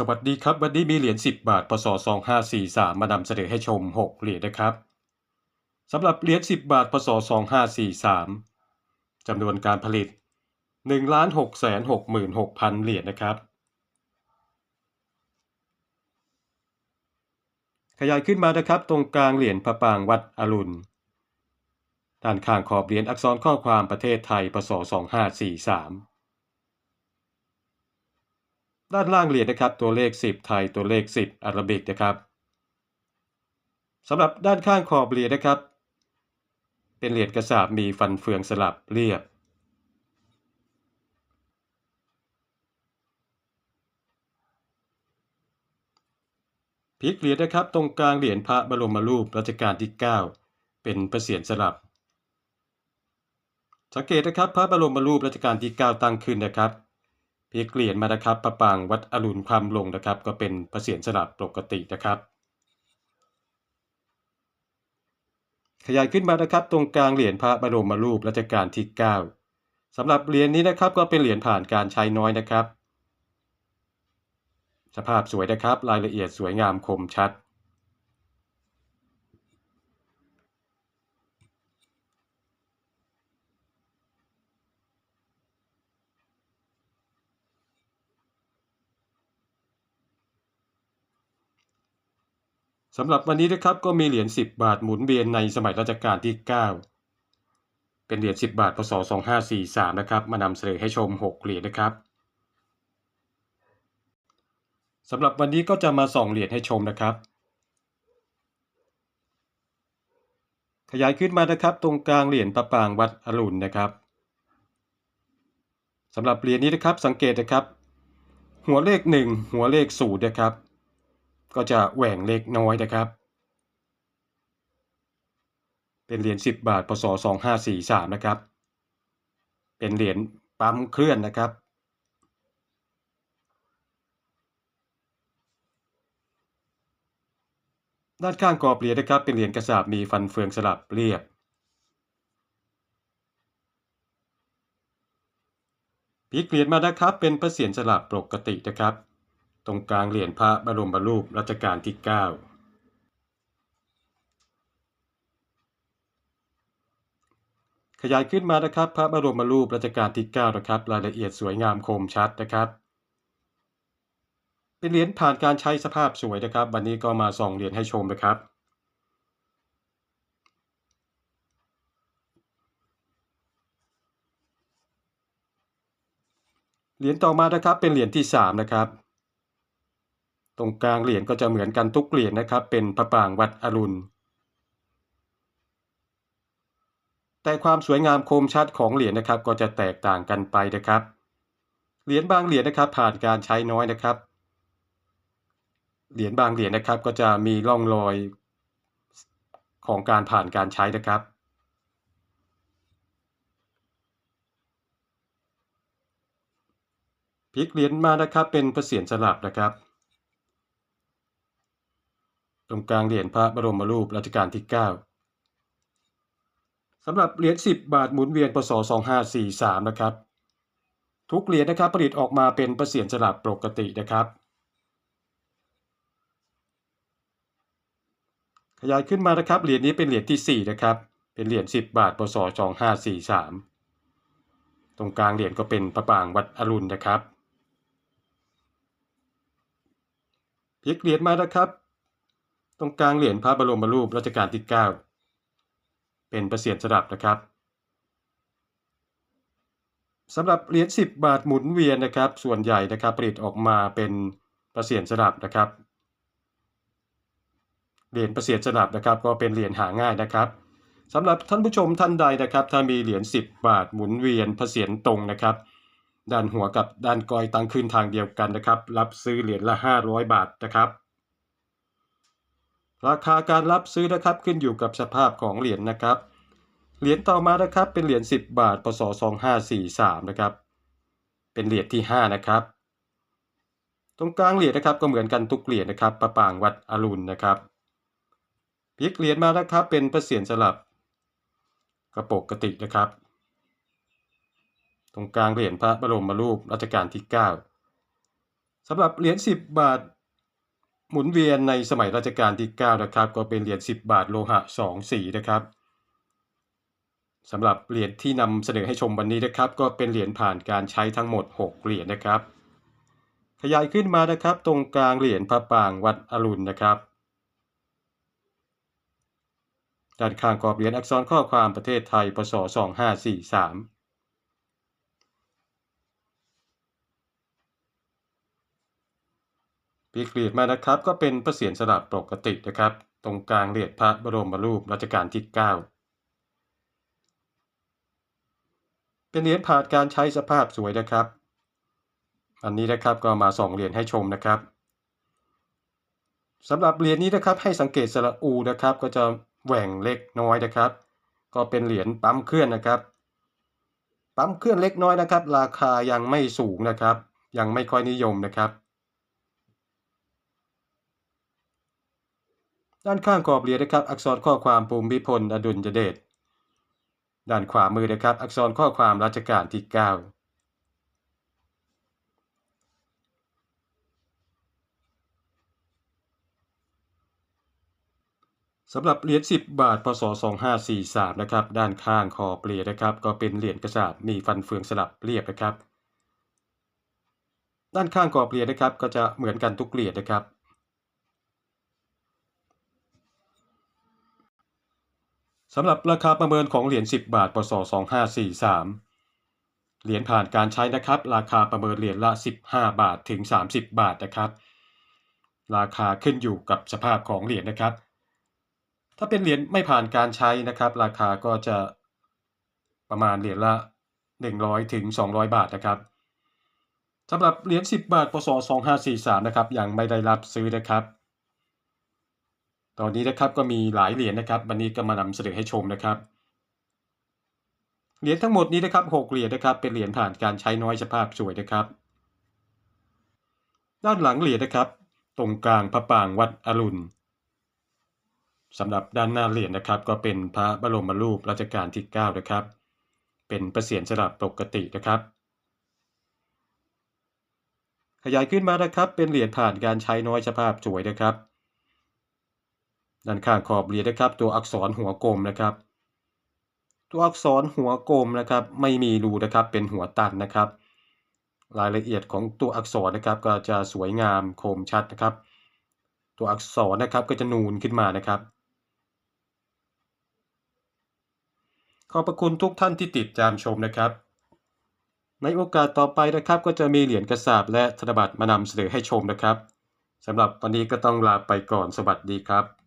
สวัสดีครับ วันนี้มีเหรียญ 10 บาท พศ 2543 มานำเสนอให้ชม 6 เหรียญนะครับสำหรับเหรียญ 10 บาท พศ 2543จำนวนการผลิต 1,666,000 เหรียญนะครับ ขยายขึ้นมานะครับ ตรงกลางเหรียญพระปางวัดอรุณ ด้านข้างขอบเหรียญอักษรข้อความประเทศไทย พศ 2543 ด้านล่างเหรียญนะครับตัวเลข 10 ไทยตัวเลข 10 อาราบิกนะครับสำหรับด้านข้างขอบเหรียญนะครับ เป็นเหรียญกระสาบมีฟันเฟืองสลับเรียบ พลิกเหรียญนะครับ ตรงกลางเหรียญพระบรมรูปรัชกาลที่ 9 เป็นพระเศียรสลับ สังเกตนะครับพระบรมรูปรัชกาลที่ 9 ตั้งขึ้นนะครับ พลิกเหรียญมานะครับประปางวัดอรุณความลงนะครับ ก็เป็นพระเศียรสลับปกตินะครับ ขยายขึ้นมานะครับ ตรงกลางเหรียญพระบรมรูปรัชกาลที่ 9สำหรับเหรียญนี้นะครับก็เป็นเหรียญผ่านการใช้น้อยนะครับ สภาพสวยนะครับ รายละเอียดสวยงามคมชัด สำหรับวันนี้นะครับก็มีเหรียญ 10 บาทหมุนเวียนในสมัยรัชกาลที่ 9 เป็นเหรียญ 10 บาทพศ2543 นะครับ มานำเสนอให้ชม 6 เหรียญนะครับสำหรับวันนี้ก็จะมาส่องเหรียญให้ชมนะครับ ขยายขึ้นมานะครับ ตรงกลางเหรียญประปางวัดอรุณนะครับสำหรับเหรียญนี้นะครับสังเกตนะครับ หัวเลข 1 หัวเลข0นะครับ ก็จะแหว่งเล็กน้อยนะครับ เป็นเหรียญ10 บาทพศ2543นะครับ เป็นเหรียญปั๊มเคลื่อนนะครับ ด้านข้างกรอบเหรียญนะครับ เป็นเหรียญกระสาบมีฟันเฟืองสลับเรียบพลิกเหรียญมานะครับ เป็นพระเศียรสลับปกตินะครับ ตรงกลางเหรียญพระบรมรูปรัชกาลที่ 9 ขยายขึ้นมานะครับ พระบรมรูปรัชกาลที่ 9 นะครับ รายละเอียดสวยงามคมชัดนะครับ เป็นเหรียญผ่านการใช้สภาพสวยนะครับ วันนี้ก็มาส่องเหรียญให้ชมนะครับเหรียญต่อมานะครับเป็นเหรียญที่3นะครับ ตรงกลางเหรียญก็จะเหมือนกันทุกเหรียญนะครับ เป็นพระปรางวัดอรุณ แต่ความสวยงามคมชัดของเหรียญนะครับ ก็จะแตกต่างกันไปนะครับ เหรียญบางเหรียญนะครับ ผ่านการใช้น้อยนะครับ เหรียญบางเหรียญนะครับ ก็จะมีร่องรอยของการผ่านการใช้นะครับพลิกเหรียญมานะครับเป็นพระเศียรสลับนะครับ ตรงกลางเหรียญพระบรมรูปรัชกาลที่ 9สำหรับเหรียญ10 บาทหมุนเวียนพศ2543 นะครับ ทุกเหรียญนะครับผลิตออกมาเป็นพระเศียรสลับปกตินะครับ ขยายขึ้นมานะครับเหรียญนี้เป็นเหรียญที่ 4 นะครับ เป็นเหรียญ10 บาทพศ2543 ตรงกลางเหรียญก็เป็นพระปรางวัดอรุณนะครับพลิกเหรียญมานะครับ ตรงกลางเหรียญพระบรมรูปรัชกาลที่ 9 เป็นพระเศียรสลับนะครับสำหรับเหรียญ10 บาทหมุนเวียนนะครับ ส่วนใหญ่นะครับผลิตออกมาเป็นพระเศียรสลับนะครับเหรียญพระเศียรสลับนะครับ ก็เป็นเหรียญหาง่ายนะครับสำหรับท่านผู้ชมท่านใดนะครับ ถ้ามีเหรียญ10 บาทหมุนเวียนพระเศียรตรงนะครับ ด้านหัวกับด้านกอยตั้งขึ้นทางเดียวกันนะครับ รับซื้อเหรียญละ 500 บาทนะครับ ราคาการรับซื้อนะครับขึ้นอยู่กับสภาพของเหรียญนะครับ เหรียญต่อมานะครับเป็นเหรียญ10 บาทพศ2543นะครับ เป็นเหรียญที่ 5 นะครับ ตรงกลางเหรียญนะครับก็เหมือนกันทุกเหรียญนะครับประปางวัดอรุณนะครับพลิกเหรียญมานะครับเป็นพระเศียรสลับกระปกกตินะครับ ตรงกลางเหรียญพระบรมรูปรัชกาลที่ 9สำหรับเหรียญ10 บาท หมุนเวียนในสมัยรัชกาลที่ 9 นะครับ ก็เป็นเหรียญ10 บาทโลหะ 2 สีนะครับสำหรับเหรียญที่นำเสนอให้ชมวันนี้นะครับ ก็เป็นเหรียญผ่านการใช้ทั้งหมด 6 เหรียญนะครับ ขยายขึ้นมานะครับ ตรงกลางเหรียญพระปางวัดอรุณนะครับด้านข้างกรอบเหรียญอักษรข้อความประเทศไทยพศ2543 พลิกเหรียญมานะครับ ก็เป็นพระเศียรสลับปกตินะครับ ตรงกลางเหรียญพระบรมรูปรัชกาลที่ 9 เป็นเหรียญผ่านการใช้สภาพสวยนะครับ อันนี้นะครับก็มาส่องเหรียญให้ชมนะครับสำหรับเหรียญนี้นะครับให้สังเกตสระอูนะครับ ก็จะแหว่งเล็กน้อยนะครับ ก็เป็นเหรียญปั๊มเคลื่อนนะครับ ปั๊มเคลื่อนเล็กน้อยนะครับ ราคายังไม่สูงนะครับ ยังไม่ค่อยนิยมนะครับ ด้านข้างกรอบเหรียญนะครับ อักษรข้อความภูมิพลอดุลยเดชด้านขวามือนะครับ อักษรข้อความรัชกาลที่ 9สำหรับเหรียญ10 บาท พศ 2543 นะครับ ด้านข้างคอเปลียนะครับ ก็เป็นเหรียญกระสาบมีฟันเฟืองสลับเรียบนะครับ ด้านข้างกรอบเหรียญนะครับ ก็จะเหมือนกันทุกเหรียญนะครับ สำหรับราคาประเมินของเหรียญ10 บาทพศ2543 เหรียญผ่านการใช้นะครับ ราคาประเมินเหรียญละ 15 บาทถึง 30 บาทนะครับ ราคาขึ้นอยู่กับสภาพของเหรียญนะครับ ถ้าเป็นเหรียญไม่ผ่านการใช้นะครับ ราคาก็จะประมาณเหรียญละ 100ถึง200 บาทนะครับสำหรับเหรียญ10 บาทพศ2543 นะครับ ยังไม่ได้รับซื้อนะครับ ตอนนี้นะครับก็มีหลายเหรียญนะครับวันนี้ก็มานำเสนอให้ชมนะครับ เหรียญทั้งหมดนี้นะครับ6เหรียญนะครับ เป็นเหรียญผ่านการใช้น้อยสภาพสวยนะครับ ด้านหลังเหรียญนะครับ ตรงกลางพระปางวัดอรุณสำหรับด้านหน้าเหรียญนะครับ ก็เป็นพระบรมรูปรัชกาลที่9นะครับ เป็นประเสียรสลับปกตินะครับ ขยายขึ้นมานะครับเป็นเหรียญผ่านการใช้น้อยสภาพสวยนะครับ ด้านข้างขอบเหรียญนะครับ ตัวอักษรหัวกลมนะครับ ตัวอักษรหัวกลมนะครับ ไม่มีรูนะครับเป็นหัวตันนะครับ รายละเอียดของตัวอักษรนะครับก็จะสวยงามคมชัดนะครับ ตัวอักษรนะครับก็จะนูนขึ้นมานะครับขอบพระคุณทุกท่านที่ติดตามชมนะครับ ในโอกาสต่อไปนะครับก็จะมีเหรียญกระสาบและธนบัตรมานำเสนอให้ชมนะครับสำหรับวันนี้ก็ต้องลาไปก่อนสวัสดีครับ